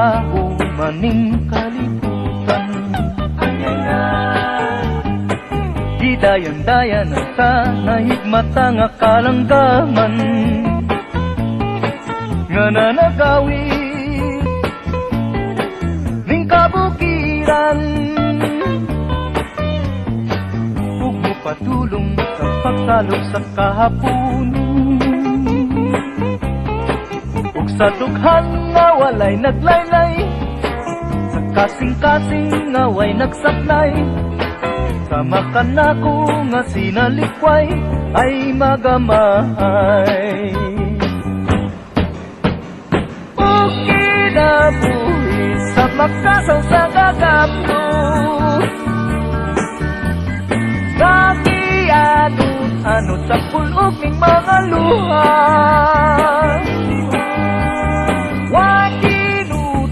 tao maning kalibutan Di dayan-dayan na sa nahigmata nga kalanggaman. Nga nanagawi Ning kabukiran Huwag mo patulong sa pagsalog sa kahaponon sa dughan nga walay naglaylay. Sa kasing-kasing nga way nagsablay Sama ka na ko nga sinalikway Ay magamahay Ug kinabuhi sa makasaw sa gagaplo Nakianod-anod sa pulog ning mga luha